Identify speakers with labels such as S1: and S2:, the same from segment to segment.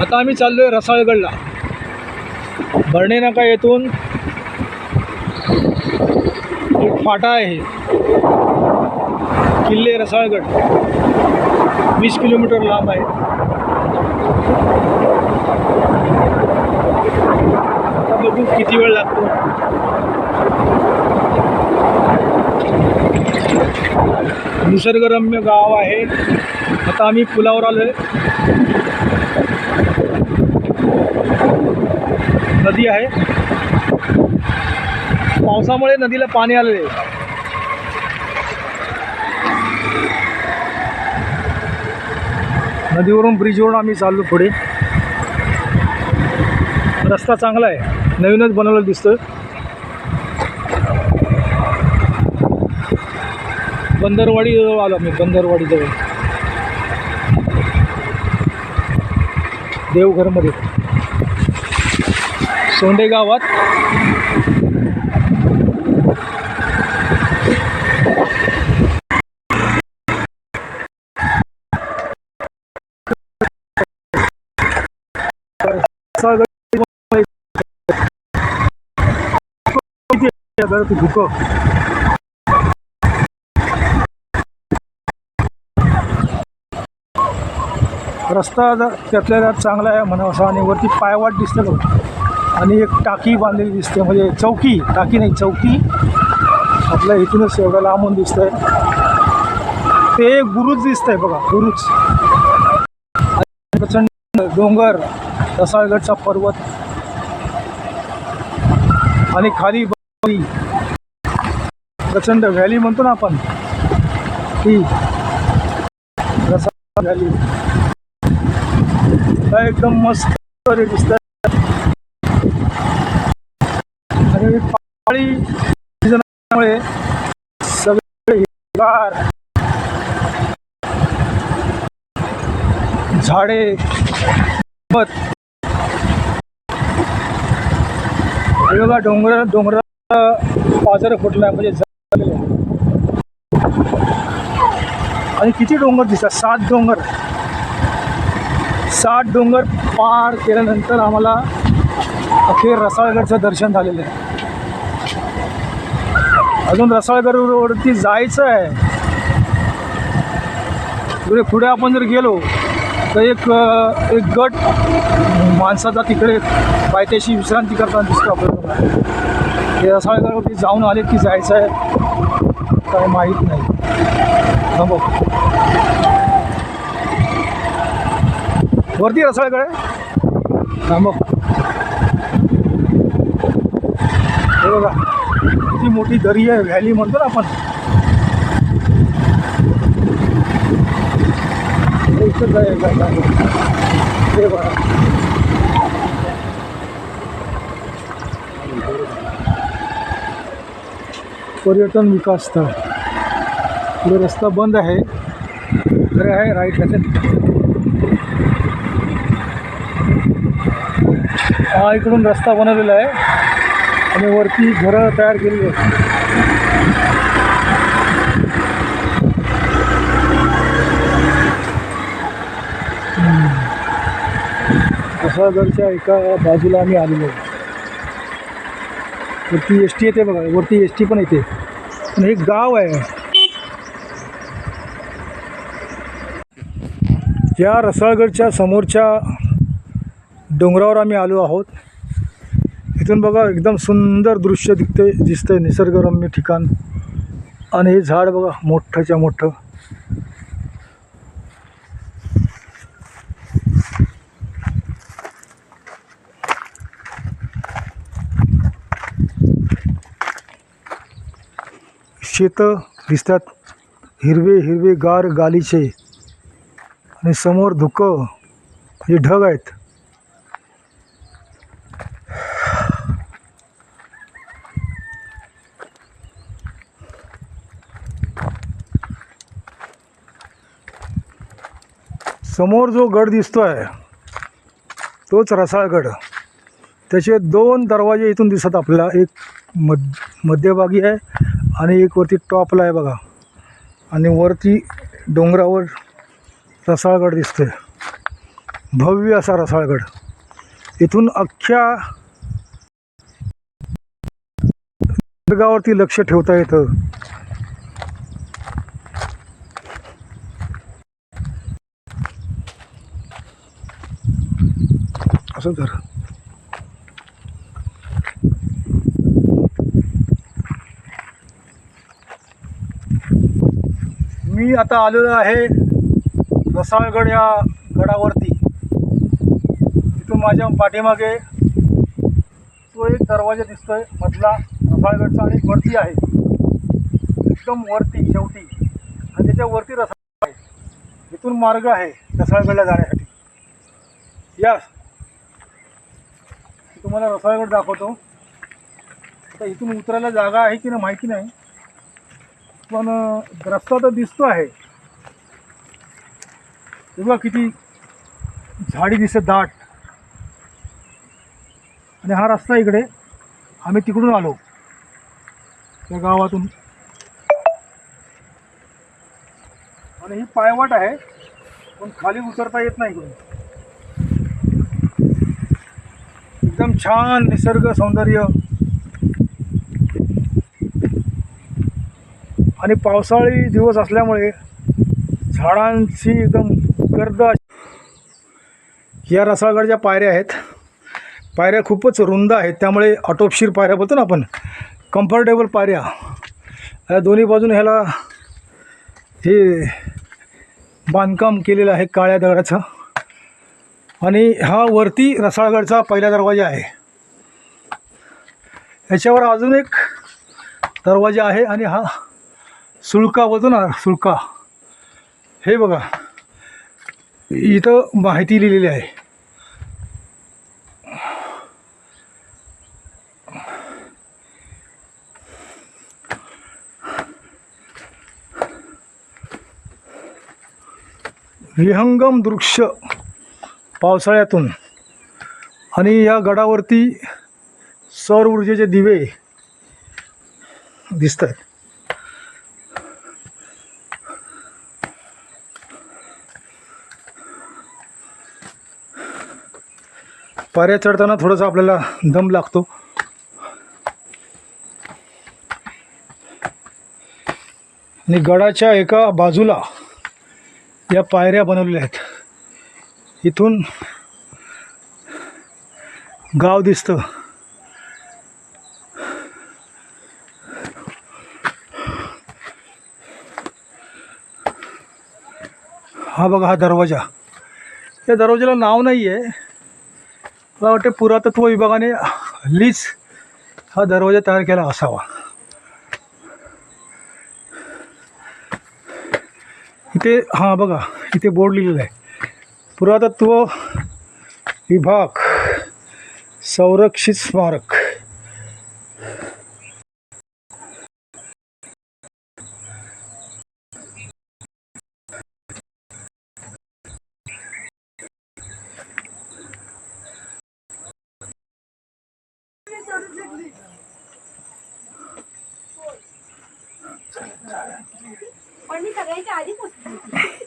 S1: आता आम्ही चाललो आहे रसाळगडला. भरणे नाका येथून. एक फाटा आहे. किल्ले रसाळगड. वीस किलोमीटर लांब आहे. बघू किती वेळ लागतो. निसर्गरम्य गाव आहे. आता आम्ही पुलावर आलो आहे नदी आहे. पावसामुळे नदीला पाणी आलेले आहे. नदीवरून ब्रिजवरून आम्ही चाललो पुढे. रस्ता चांगला आहे. नवीनच बनवलेला दिसतं बंदरवाडी जवळ आलो आम्ही बंदरवाडी जवळ. देवघरमध्ये. सोंडे गावात. धुकं रस्ता त्यातल्या त्यात चांगला आहे म्हणावं असं आणि वरती पायवाट दिसतं आणि एक टाकी बांधलेली दिसते म्हणजे चौकी टाकी नाही चौकी. आपल्या इथूनच एवढं लांबून दिसतंय. ते एक बुरुज दिसतंय बघा बुरुज. प्रचंड डोंगर रसाळगडचा पर्वत. आणि खाली ब- प्रचंड व्हॅली म्हणतो ना आपण. ती. रसाळ व्हॅली. एकदम मस्त वगैरे दिसत आणि पाळी सीझनमुळे सगळे हिरवागार. झाडे बघा डोंगर डोंगरा पाजर फुटला म्हणजे आहे. आणि किती डोंगर दिसतात? सात डोंगर. सात डोंगर पार केल्यानंतर आम्हाला अखेर रसाळगडचं दर्शन झालेलं आहे. अजून रसाळगडवरती जायचं आहे. पुढे पुढे आपण जर गेलो तर एक एक गट माणसाचा तिकडे पायथ्याशी विश्रांती करताना दिसतो आपल्याला. ते रसाळगडवरती जाऊन आले की जायचं आहे. काय माहीत नाही. थांबव वरती रसाळगड आहे? थांबव हे बघा. किती मोठी दरी आहे व्हॅली म्हणतो ना आपण हे इथंच आहे का- का- हे। बघा पर्यटन विकास स्थळ पुढे रस्ता बंद आहे खरं आहे राईट हा। इकडून रस्ता बनवलेला आहे. आणि वरती घरं तयार केली आहेत. घरच्या एका बाजूला आम्ही आलेलो वरती एस टी येते बघा वरती एस टी पण येते. आणि हे गाव आहे. या रसाळगडच्या समोरच्या डोंगरावर आम्ही आलो आहोत. इथून बघा एकदम सुंदर दृश्य दिसते दिसतंय निसर्गरम्य ठिकाण. आणि हे झाड बघा मोठंच्या मोठं. शेतं दिसतात. हिरवे हिरवे गार गालीचे. आणि समोर धुकं हे ढग आहेत. समोर जो गड दिसतो आहे तोच रसाळगड. त्याचे दोन दरवाजे इथून दिसत आपल्याला. एक मध मध्यभागी आहे आणि एक वरती टॉपला आहे बघा. आणि वरती डोंगरावर रसाळगड दिसतोय. भव्य असा रसाळगड. इथून अख्ख्या निसर्गावरती लक्ष ठेवता येतं. असं तर मी आता आलेलो आहे रसाळगड या गडावरती. तिथून माझ्या पाठीमागे तो एक दरवाजा दिसतोय मधला रसाळगडचा आणि वरती आहे. एकदम वरती शेवटी. आणि त्याच्या वरती रसाळ आहे. इथून मार्ग आहे रसाळगडला जाण्यासाठी. या तुम्हाला रसाळगड दाखवतो. आता इथून उतरायला जागा आहे की नाही माहिती नाही. पण रस्ता तर दिसतो आहे. तेव्हा किती झाडी दिसत दाट. आणि हा रस्ता इकडे आम्ही तिकडून आलो. त्या गावातून. आणि ही पायवाट आहे पण खाली उतरता येत नाही इकडून एकदम छान निसर्ग सौंदर्य. आणि पावसाळी दिवस असल्यामुळे झाडांची एकदम गर्द या रसाळगडच्या पायऱ्या आहेत. पायऱ्या खूपच रुंद आहेत. त्यामुळे ऑटोपशीर पायऱ्या बोलतो ना आपण. कम्फर्टेबल पायऱ्या. या दोन्ही बाजूने ह्याला हे बांधकाम केलेलं आहे काळ्या दगडाचं. आणि हा वरती रसाळगडचा पहिला दरवाजा आहे. याच्यावर अजून एक दरवाजा आहे आणि हा सुळका बोलतो ना सुळका. हे बघा. इथं माहिती लिहिलेली आहे. विहंगम दृश्य. पावसाळ्यातून. आणि या गडावरती सौर ऊर्जेचे दिवे दिसत आहेत पायऱ्या चढताना थोडंसं आपल्याला दम लागतो. आणि गडाच्या एका बाजूला या पायऱ्या बनवलेल्या आहेत. इथून गाव दिसतं. हा बघा हा दरवाजा. या दरवाजाला नाव नाही आहे मला वाटते पुरातत्व विभागाने हल्लीच हा दरवाजा तयार केला असावा. इथे हां बघा इथे बोर्ड लिहिलेला आहे. पुरातत्व विभाग संरक्षित स्मारक.
S2: पण मी सगळ्यांच्या आधी पोचली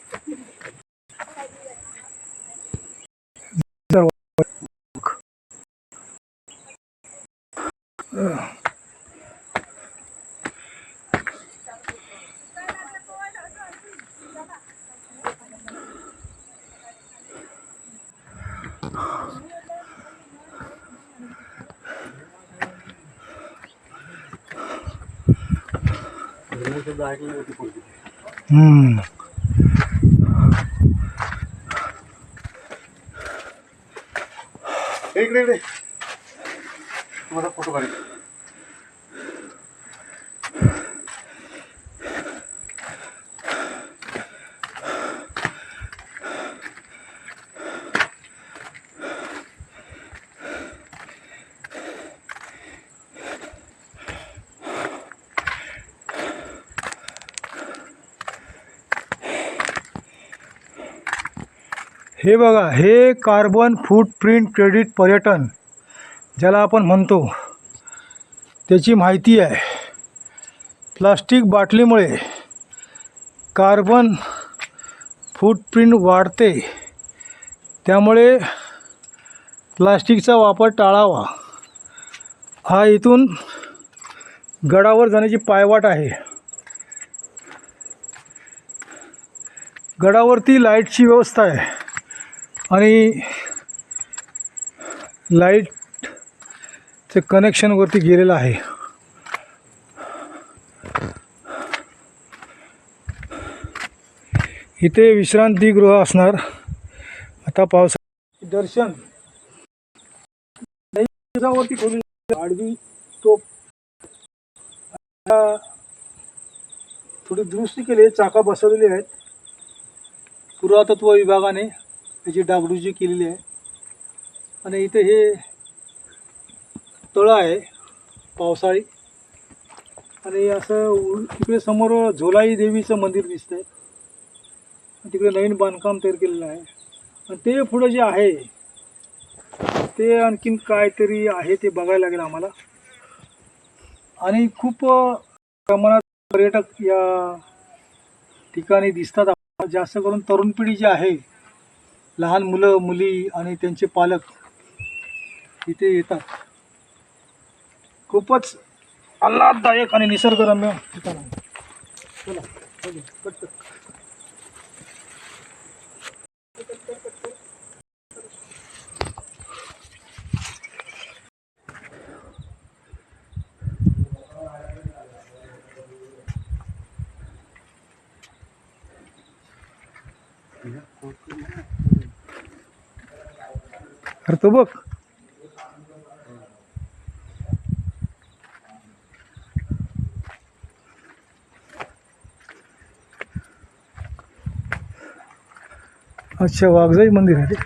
S1: हम्म.
S3: इकडे इकडे तुम्हाला फोटो काढेल
S1: हे बघा हे कार्बन फूटप्रिंट क्रेडिट पर्यटन ज्याला आपण म्हणतो त्याची माहिती आहे. प्लास्टिक बाटलीमुळे कार्बन फूटप्रिंट वाढते. त्यामुळे प्लास्टिकचा वापर टाळावा. हा इथून गडावर जाण्याची पायवाट आहे. गडावरती लाईटची व्यवस्था आहे. आणि लाईटचं कनेक्शनवरती गेलेलं आहे. इथे विश्रांतीगृह असणार. आता पावसा दर्शन. वरती खोली आडवी तो थोडी दुरुस्ती केली आहे चाका बसवलेली आहेत. पुरातत्व विभागाने. त्याची डागडुजी केलेली आहे. आणि इथे हे तळं आहे पावसाळी. आणि असं इकडे समोर झोलाई देवीचं मंदिर दिसतंय. तिकडे नवीन बांधकाम तयार केलेलं आहे. आणि ते पुढं जे आहे ते आणखीन काहीतरी आहे ते बघायला लागेल आम्हाला. आणि खूप प्रमाणात पर्यटक या ठिकाणी दिसतात. जास्त करून तरुण पिढी जी आहे लहान मुलं मुली आणि त्यांचे पालक इथे येतात. खूपच आल्हाददायक आणि निसर्गरम्य ठिकाण आहे. चला कट कर. तो बघ. अच्छा वाघजाई मंदिर आहे ते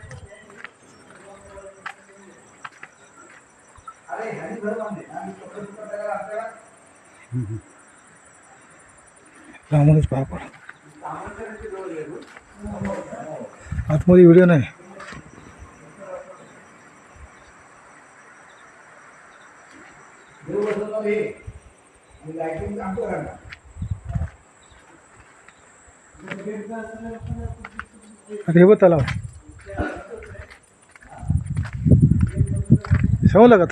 S1: रामूनच पापड आतमध्ये व्हिडिओ नाही. अरे हे बघ तलाव समजलं का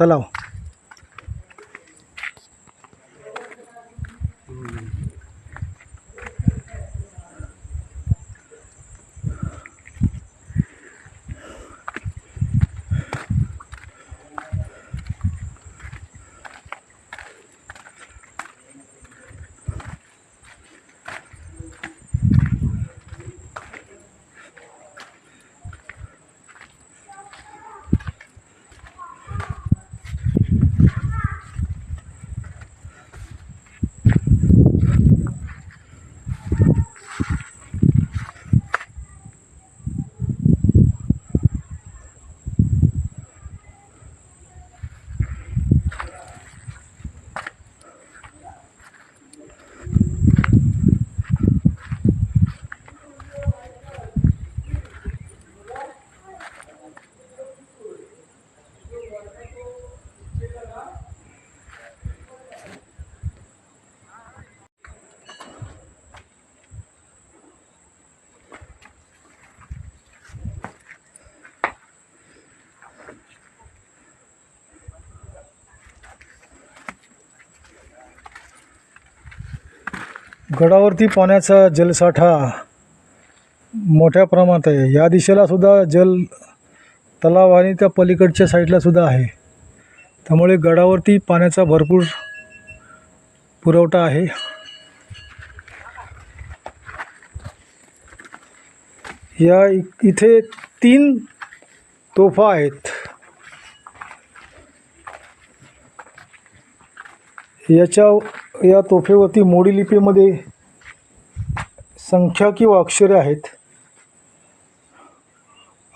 S1: गडावरती पाण्याचा जलसाठा मोठ्या प्रमाणात आहे. या दिशेला सुद्धा जल तलाव आणि त्या पलीकडच्या साईडला सुद्धा आहे. त्यामुळे गडावरती पाण्याचा भरपूर पुरवठा आहे. या इ- इथे तीन तोफा आहेत. याच्या या तोफेवरती मोडी लिपीमध्ये संख्या किंवा अक्षरे आहेत.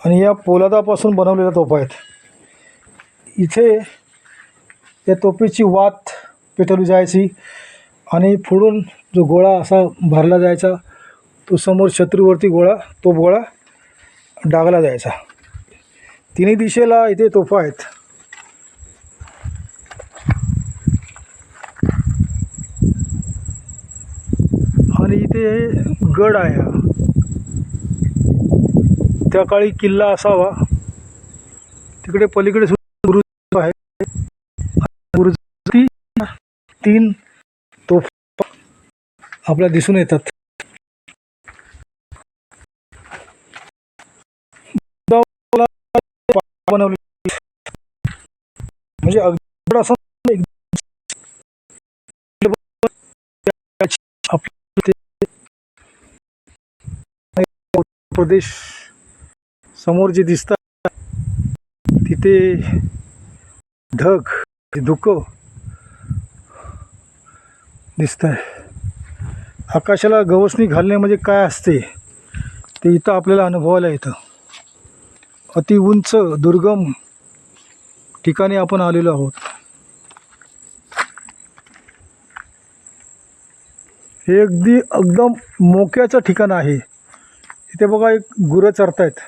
S1: आणि या पोलादापासून बनवलेल्या तोफा आहेत. इथे या तोफेची वात पेटवली जायची आणि फोडून जो गोळा असा भरला जायचा तो समोर शत्रूवरती गोळा तो गोळा डागला जायचा. तिन्ही दिशेला इथे तोफा आहेत. ते गड आहे. हा त्या काळी किल्ला असावा. तिकडे पलीकडे सुद्धा गुरुद्वारा आहे. गुरुद्वाराची तीन तोफ आपल्याला दिसून येतात. बनवले म्हणजे अगदी असं एक- आपलं ते उत्तर प्रदेश समोर जे दिसतात तिथे ढग धुकं दिसत आहे आकाशाला गवसणी घालणे म्हणजे काय असते ते इथं आपल्याला अनुभवायला येतं. अति उंच दुर्गम ठिकाणी आपण आलेलो आहोत. हे अगदी एकदम मोक्याचं ठिकाण आहे. इथे बघा एक गुरं चरतायत.